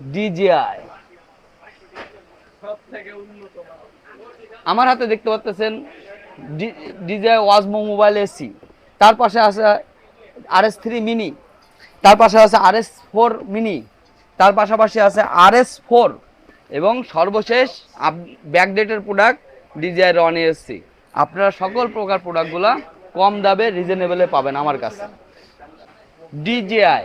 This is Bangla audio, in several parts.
ডিজিআই আমার হাতে দেখতে পাচ্ছেন ডিজিআই ওয়াজমো মোবাইল এসি। তার পাশে আছে আর এস থ্রি মিনি। তার পাশে আছে আর এস ফোর মিনি। তার পাশাপাশি আছে আর এস ফোর। এবং সর্বশেষ ব্যাকডেটের প্রোডাক্ট ডিজিআই রন এসসি আপনারা সকল প্রকার প্রোডাক্টগুলো কম দামে রিজনেবলে পাবেন আমার কাছে। ডিজিআই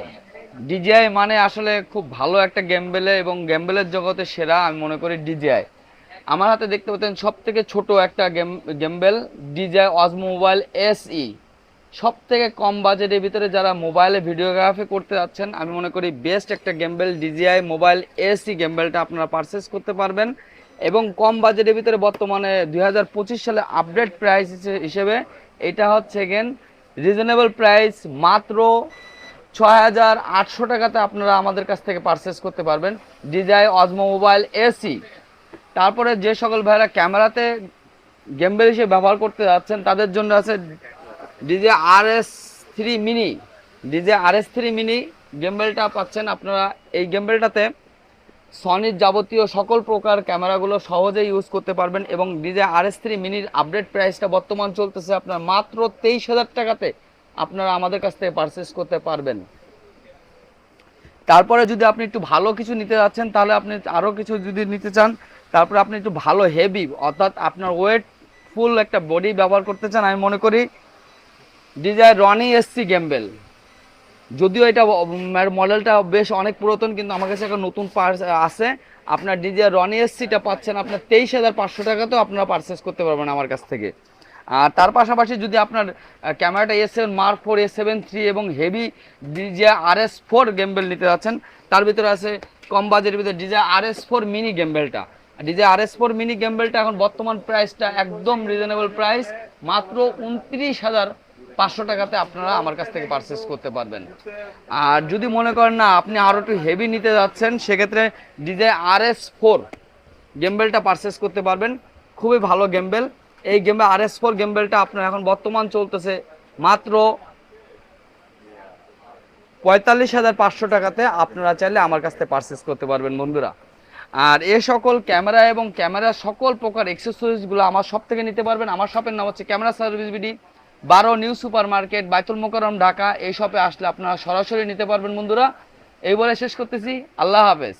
ডিজিআই মানে আসলে খুব ভালো একটা গেমবেলে এবং গেমবেলের জগতে সেরা, আমি মনে করি ডিজিআই আমার হাতে দেখতে পাচ্ছেন সব থেকে ছোট একটা game gimbal DJI Osmo mobile SE সব থেকে কম বাজেটের ভিতরে যারা মোবাইলে ভিডিওগ্রাফি করতে যাচ্ছেন, আমি মনে করি বেস্ট একটা গেমবেল ডিজিআই মোবাইল এসি গেমবেলটা আপনারা পারচেস করতে পারবেন। এবং কম বাজেটের ভিতরে বর্তমানে দুই হাজার পঁচিশ সালে আপডেট প্রাইস হিসেবে, এটা হচ্ছে গেন রিজনেবল প্রাইস মাত্র ছয় হাজার আটশো টাকাতে আপনারা আমাদের কাছ থেকে পারচেস করতে পারবেন। DJI, Osmo mobile, SE. তারপরে যে সকল ভাইরা ক্যামেরাতে গেমবেল হিসেবে ব্যবহার করতে যাচ্ছেন, তাদের জন্য আছে DJI R S three mini DJI R S three mini গেমবেলটা পাচ্ছেন আপনারা। এই গেমবেলটাতে সনির যাবতীয় সকল প্রকার ক্যামেরাগুলো সহজে ইউজ করতে পারবেন এবং ডিজে আর এস থ্রি মিনির আপডেট প্রাইসটা বর্তমান চলতেছে আপনার মাত্র তেইশ হাজার টাকাতে। আপনারা আমাদের কাছ থেকে পারচেস করতে পারবেন। তারপরে যদি আপনি একটু ভালো কিছু নিতে যাচ্ছেন, তাহলে আপনি আরও কিছু যদি নিতে চান, তারপরে আপনি একটু ভালো হেভি অর্থাৎ আপনার ওয়েট ফুল একটা বডি ব্যবহার করতে চান, আমি মনে করি ডিজাই রনি এসসি গেমবেল যদিও এটা মডেলটা বেশ অনেক পুরাতন, কিন্তু আমার কাছে একটা নতুন পার্স আছে। আপনার ডিজে রনি এসসিটা পাচ্ছেন আপনার তেইশ হাজার পাঁচশো টাকাতেও আপনারা পারচেস করতে পারবেন আমার কাছ থেকে। আর তার পাশাপাশি যদি আপনার ক্যামেরাটা S seven mark four S seven three এবং heavy DJI R S four gimbal নিতে যাচ্ছেন, তার ভিতরে আছে কম বাজেটের ভিতরে DJI R S four mini গেমবেলটা DJI R S four mini গেমবেলটা এখন বর্তমান প্রাইসটা একদম রিজনেবল প্রাইস মাত্র উনত্রিশ হাজার পাঁচশো টাকাতে আপনারা আমার কাছ থেকে পারচেস করতে পারবেন। আর যদি মনে করেন না, আপনি আরও একটু হেভি নিতে যাচ্ছেন, সেক্ষেত্রে ডিজে আর এস ফোর গেমবেলটা পারচেস করতে পারবেন। খুবই ভালো গেমবেল এই গেমবেল আর এস ফোর গেমবেলটা আপনার এখন বর্তমান চলতেছে মাত্র পঁয়তাল্লিশ হাজার পাঁচশো টাকাতে আপনারা চাইলে আমার কাছ থেকে পারচেস করতে পারবেন বন্ধুরা। আর এ সকল ক্যামেরা এবং ক্যামেরার সকল প্রকার এক্সেসরিজগুলো আমার সব থেকে নিতে পারবেন। আমার শপের নাম হচ্ছে ক্যামেরা সার্ভিস বিডি বারো new super market Baitul Mukarram Dhaka. এই শপে আসলে আপনারা সরাসরি নিতে পারবেন বন্ধুরা। এই বলে শেষ করতেছি। আল্লাহ হাফেজ।